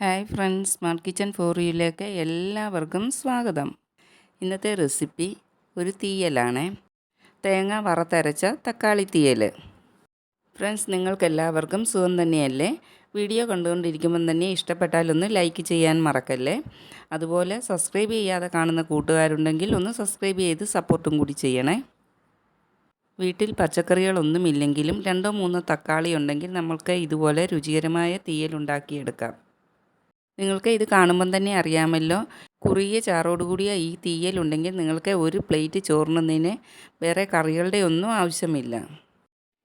Hi friends smart kitchen for യുയിലേക്ക് എല്ലാവർക്കും സ്വാഗതം. ഇന്നത്തെ റെസിപ്പി ഒരു തീയലാണ്. തേങ്ങ വറുത്തരച്ച തക്കാളി തീയൽ ഫ്രണ്ട്സ് നിങ്ങൾക്കെല്ലാവർക്കും സുഖം തന്നെയല്ലേ? വീഡിയോ കണ്ടുകൊണ്ടിരിക്കുമ്പം തന്നെ ഇഷ്ടപ്പെട്ടാലൊന്ന് ലൈക്ക് ചെയ്യാൻ മറക്കല്ലേ? അതുപോലെ സബ്സ്ക്രൈബ് ചെയ്യാതെ കാണുന്ന കൂട്ടുകാരുണ്ടെങ്കിൽ ഒന്ന് സബ്സ്ക്രൈബ് ചെയ്ത് സപ്പോർട്ടും കൂടി ചെയ്യണേ. വീട്ടിൽ പച്ചക്കറികളൊന്നുമില്ലെങ്കിലും രണ്ടോ മൂന്നോ തക്കാളി ഉണ്ടെങ്കിൽ നമ്മൾക്ക് ഇതുപോലെ രുചികരമായ തീയൽ ഉണ്ടാക്കിയെടുക്കാം. നിങ്ങൾക്ക് ഇത് കാണുമ്പം തന്നെ അറിയാമല്ലോ. കുറുകിയ ചാറോടുകൂടിയ ഈ തീയലുണ്ടെങ്കിൽ നിങ്ങൾക്ക് ഒരു പ്ലേറ്റ് ചോറിനുന്നതിന് വേറെ കറികളുടെ ഒന്നും ആവശ്യമില്ല.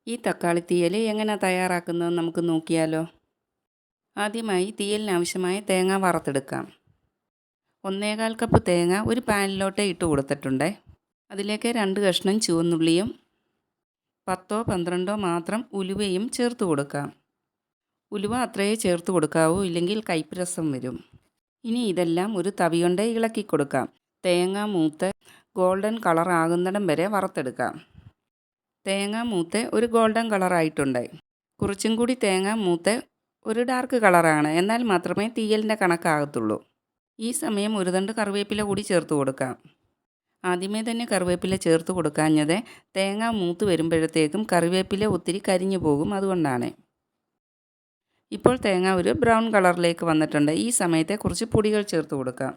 ഈ തക്കാളി തീയൽ എങ്ങനെ തയ്യാറാക്കുന്നത് നമുക്ക് നോക്കിയാലോ. ആദ്യമായി തീയലിന് ആവശ്യമായ തേങ്ങ വറുത്തെടുക്കാം. ഒന്നേകാൽ കപ്പ് തേങ്ങ ഒരു പാനിലോട്ട് ഇട്ട് കൊടുത്തിട്ടുണ്ട്. അതിലേക്ക് രണ്ട് കഷ്ണം ചുവന്നുള്ളിയും പത്തോ പന്ത്രണ്ടോ മാത്രം ഉലുവയും ചേർത്ത് കൊടുക്കാം. ഉലുവ അത്രയേ ചേർത്ത് കൊടുക്കാവൂ ഇല്ലെങ്കിൽ കൈപ്പരസം വരും. ഇനി ഇതെല്ലാം ഒരു തവി ഇളക്കി കൊടുക്കാം. തേങ്ങ മൂത്ത് ഗോൾഡൻ കളർ ആകുന്നിടം വരെ വറുത്തെടുക്കാം. തേങ്ങ മൂത്ത് ഒരു ഗോൾഡൻ കളറായിട്ടുണ്ട് കുറച്ചും കൂടി തേങ്ങ മൂത്ത് ഒരു ഡാർക്ക് കളറാണ്. എന്നാൽ മാത്രമേ തീയലിന്റെ കണക്കാകത്തുള്ളൂ. ഈ സമയം ഒരു തണ്ട് കറിവേപ്പില കൂടി ചേർത്ത് കൊടുക്കാം. ആദ്യമേ തന്നെ കറിവേപ്പില ചേർത്ത് കൊടുക്കാഞ്ഞത് തേങ്ങ മൂത്ത് വരുമ്പോഴത്തേക്കും കറിവേപ്പില ഒത്തിരി കരിഞ്ഞു പോകും അതുകൊണ്ടാണ്. ഇപ്പോൾ തേങ്ങ ഒരു ബ്രൗൺ കളറിലേക്ക് വന്നിട്ടുണ്ട്. ഈ സമയത്തെ കുറച്ച് പൊടികൾ ചേർത്ത് കൊടുക്കാം.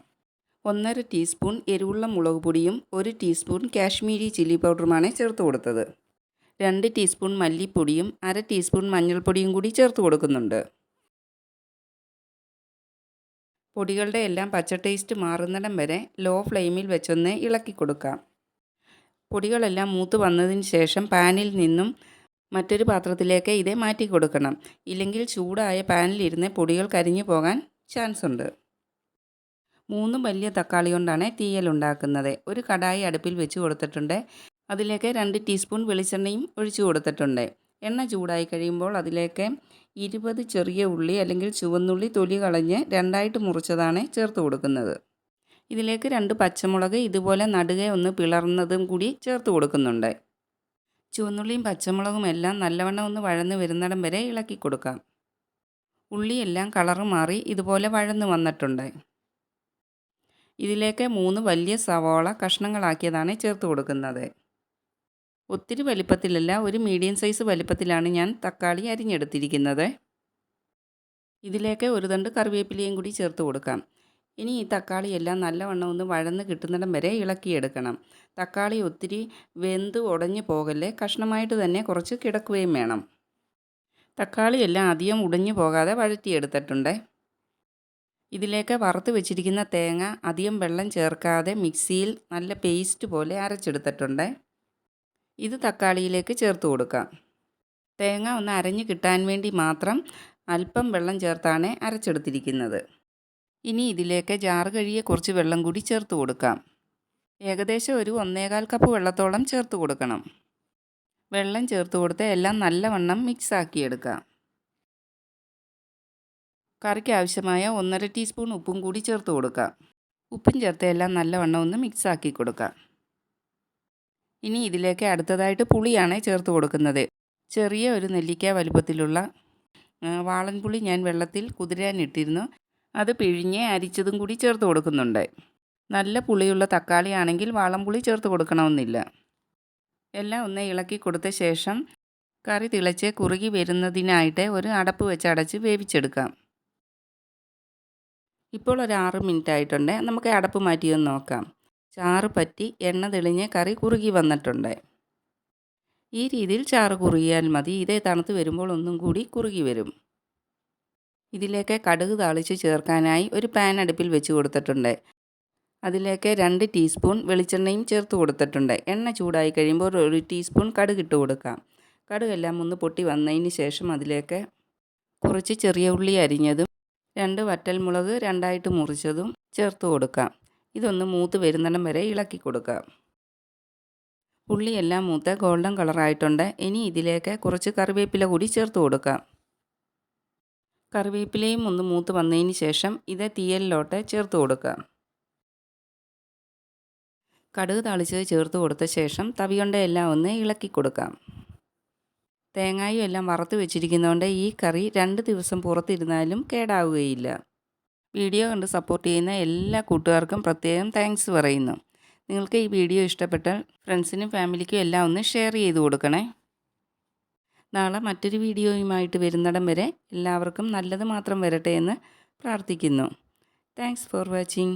ഒന്നര ടീസ്പൂൺ എരിവുള്ള മുളക് പൊടിയും ഒരു ടീസ്പൂൺ കാശ്മീരി ചില്ലി പൗഡറുമാണ് ചേർത്ത് കൊടുത്തത്. രണ്ട് ടീസ്പൂൺ മല്ലിപ്പൊടിയും അര ടീസ്പൂൺ മഞ്ഞൾപ്പൊടിയും കൂടി ചേർത്ത് കൊടുക്കുന്നുണ്ട്. പൊടികളുടെ എല്ലാം പച്ച ടേസ്റ്റ് മാറുന്നിടം വരെ ലോ ഫ്ലെയിമിൽ വെച്ചൊന്ന് ഇളക്കി കൊടുക്കാം. പൊടികളെല്ലാം മൂത്ത് വന്നതിന് ശേഷം പാനിൽ നിന്നും മറ്റൊരു പാത്രത്തിലേക്ക് ഇത് മാറ്റി കൊടുക്കണം. ഇല്ലെങ്കിൽ ചൂടായ പാനിലിരുന്ന് പൊടികൾ കരിഞ്ഞു പോകാൻ ചാൻസ് ഉണ്ട് മൂന്ന് വലിയ തക്കാളി കൊണ്ടാണ് തീയൽ ഉണ്ടാക്കുന്നത്. ഒരു കടായി അടുപ്പിൽ വെച്ച് കൊടുത്തിട്ടുണ്ട്. അതിലേക്ക് രണ്ട് ടീസ്പൂൺ വെളിച്ചെണ്ണയും ഒഴിച്ചു കൊടുത്തിട്ടുണ്ട്. എണ്ണ ചൂടായി കഴിയുമ്പോൾ അതിലേക്ക് ഇരുപത് ചെറിയ ഉള്ളി അല്ലെങ്കിൽ ചുവന്നുള്ളി തൊലി കളഞ്ഞ് രണ്ടായിട്ട് മുറിച്ചതാണ് ചേർത്ത് കൊടുക്കുന്നത്. ഇതിലേക്ക് രണ്ട് പച്ചമുളക് ഇതുപോലെ നടുകെ ഒന്ന് പിളർന്നതും കൂടി ചേർത്ത് കൊടുക്കുന്നുണ്ട്. ചുവന്നുള്ളിയും പച്ചമുളകും എല്ലാം നല്ലവണ്ണം ഒന്ന് വഴന്ന് വരുന്നിടം വരെ ഇളക്കി കൊടുക്കാം. ഉള്ളിയെല്ലാം കളറ് മാറി ഇതുപോലെ വഴന്ന് വന്നിട്ടുണ്ട്. ഇതിലേക്ക് മൂന്ന് വലിയ സവാള കഷ്ണങ്ങളാക്കിയതാണ് ചേർത്ത് കൊടുക്കുന്നത്. ഒത്തിരി വലിപ്പത്തിലല്ല ഒരു മീഡിയം സൈസ് വലിപ്പത്തിലാണ് ഞാൻ തക്കാളി അരിഞ്ഞെടുത്തിരിക്കുന്നത്. ഇതിലേക്ക് ഒരു തണ്ട് കറിവേപ്പിലയും കൂടി ചേർത്ത് കൊടുക്കാം. ഇനി ഈ തക്കാളി എല്ലാം നല്ലവണ്ണം ഒന്ന് വഴന്ന് കിട്ടുന്നിടം വരെ ഇളക്കിയെടുക്കണം. തക്കാളി ഒത്തിരി വെന്ത് ഉടഞ്ഞു പോകല്ലേ? കഷ്ണമായിട്ട് തന്നെ കുറച്ച് കിടക്കുകയും വേണം. തക്കാളി എല്ലാം അധികം ഉടഞ്ഞു പോകാതെ വഴറ്റിയെടുത്തിട്ടുണ്ട്. ഇതിലേക്ക് വറുത്ത് വെച്ചിരിക്കുന്ന തേങ്ങ അധികം വെള്ളം ചേർക്കാതെ മിക്സിയിൽ നല്ല പേസ്റ്റ് പോലെ അരച്ചെടുത്തിട്ടുണ്ട്. ഇത് തക്കാളിയിലേക്ക് ചേർത്ത് കൊടുക്കാം. തേങ്ങ ഒന്ന് അരഞ്ഞ് കിട്ടാൻ വേണ്ടി മാത്രം അല്പം വെള്ളം ചേർത്താണ് അരച്ചെടുത്തിരിക്കുന്നത്. ഇനി ഇതിലേക്ക് ജാറ് കഴിയെ കുറച്ച് വെള്ളം കൂടി ചേർത്ത് കൊടുക്കാം. ഏകദേശം ഒരു ഒന്നേകാൽ കപ്പ് വെള്ളത്തോളം ചേർത്ത് കൊടുക്കണം. വെള്ളം ചേർത്ത് കൊടുത്ത് എല്ലാം നല്ലവണ്ണം മിക്സ് ആക്കിയെടുക്കാം കറിക്ക് ആവശ്യമായ ഒന്നര ടീസ്പൂൺ ഉപ്പും കൂടി ചേർത്ത് കൊടുക്കാം. ഉപ്പും ചേർത്ത് എല്ലാം നല്ലവണ്ണം ഒന്ന് മിക്സ് ആക്കി കൊടുക്കാം. ഇനി ഇതിലേക്ക് അടുത്തതായിട്ട് പുളിയാണ് ചേർത്ത് കൊടുക്കുന്നത്. ചെറിയ ഒരു നെല്ലിക്ക വലുപ്പത്തിലുള്ള വാളൻപുളി ഞാൻ വെള്ളത്തിൽ കുതിരാനിട്ടിരുന്നു. അത് പിഴിഞ്ഞ് അരിച്ചതും കൂടി ചേർത്ത് കൊടുക്കുന്നുണ്ട്. നല്ല പുളിയുള്ള തക്കാളിയാണെങ്കിൽ വാളംപുളി ചേർത്ത് കൊടുക്കണമെന്നില്ല. എല്ലാം ഒന്ന് ഇളക്കി കൊടുത്ത ശേഷം കറി തിളച്ച് കുറുകി വരുന്നതിനായിട്ട് ഒരു അടപ്പ് വെച്ച് അടച്ച് വേവിച്ചെടുക്കാം. ഇപ്പോൾ ഒരു ആറ് മിനിറ്റ് ആയിട്ടുണ്ട്. നമുക്ക് അടപ്പ് മാറ്റിയൊന്ന് നോക്കാം. ചാറ് പറ്റി എണ്ണ തെളിഞ്ഞ് കറി കുറുകി വന്നിട്ടുണ്ട്. ഈ രീതിയിൽ ചാറ് കുറുകിയാൽ മതി. ഇതേ തണുത്ത് വരുമ്പോൾ ഒന്നും കൂടി കുറുകി വരും. ഇതിലേക്ക് കടുക് താളിച്ച് ചേർക്കാനായി ഒരു പാൻ അടുപ്പിൽ വെച്ച് കൊടുത്തിട്ടുണ്ട്. അതിലേക്ക് രണ്ട് ടീസ്പൂൺ വെളിച്ചെണ്ണയും ചേർത്ത് കൊടുത്തിട്ടുണ്ട്. എണ്ണ ചൂടായി കഴിയുമ്പോൾ ഒരു ടീസ്പൂൺ കടുക് ഇട്ട് കൊടുക്കാം. കടുകെല്ലാം ഒന്ന് പൊട്ടി വന്നതിന് ശേഷം അതിലേക്ക് കുറച്ച് ചെറിയ ഉള്ളി അരിഞ്ഞതും രണ്ട് വറ്റൽമുളക് രണ്ടായിട്ട് മുറിച്ചതും ചേർത്ത് കൊടുക്കാം. ഇതൊന്ന് മൂത്ത് വരുന്നിടം വരെ ഇളക്കി കൊടുക്കാം. ഉള്ളിയെല്ലാം മൂത്ത് ഗോൾഡൻ കളറായിട്ടുണ്ട്. ഇനി ഇതിലേക്ക് കുറച്ച് കറിവേപ്പില കൂടി ചേർത്ത് കൊടുക്കാം. കറിവേപ്പിലയും ഒന്ന് മൂത്ത് വന്നതിന് ശേഷം ഇത് തീയലിലോട്ട് ചേർത്ത് കൊടുക്കുക. കടുക് തളിച്ചത് ചേർത്ത് കൊടുത്ത ശേഷം തവിയൊണ്ട എല്ലാം ഒന്ന് ഇളക്കി കൊടുക്കാം. തേങ്ങായും എല്ലാം വറുത്ത് വെച്ചിരിക്കുന്നതുകൊണ്ട് ഈ കറി രണ്ട് ദിവസം പുറത്തിരുന്നാലും കേടാവുകയില്ല. വീഡിയോ കണ്ട് സപ്പോർട്ട് ചെയ്യുന്ന എല്ലാ കൂട്ടുകാർക്കും പ്രത്യേകം താങ്ക്സ് പറയുന്നു. നിങ്ങൾക്ക് ഈ വീഡിയോ ഇഷ്ടപ്പെട്ടാൽ ഫ്രണ്ട്സിനും ഫാമിലിക്കും എല്ലാം ഒന്ന് ഷെയർ ചെയ്ത് കൊടുക്കണേ. നാളെ മറ്റൊരു വീഡിയോയുമായിട്ട് വരുന്നിടം വരെ എല്ലാവർക്കും നല്ലത് മാത്രം വരട്ടെ എന്ന് പ്രാർത്ഥിക്കുന്നു. Thanks for watching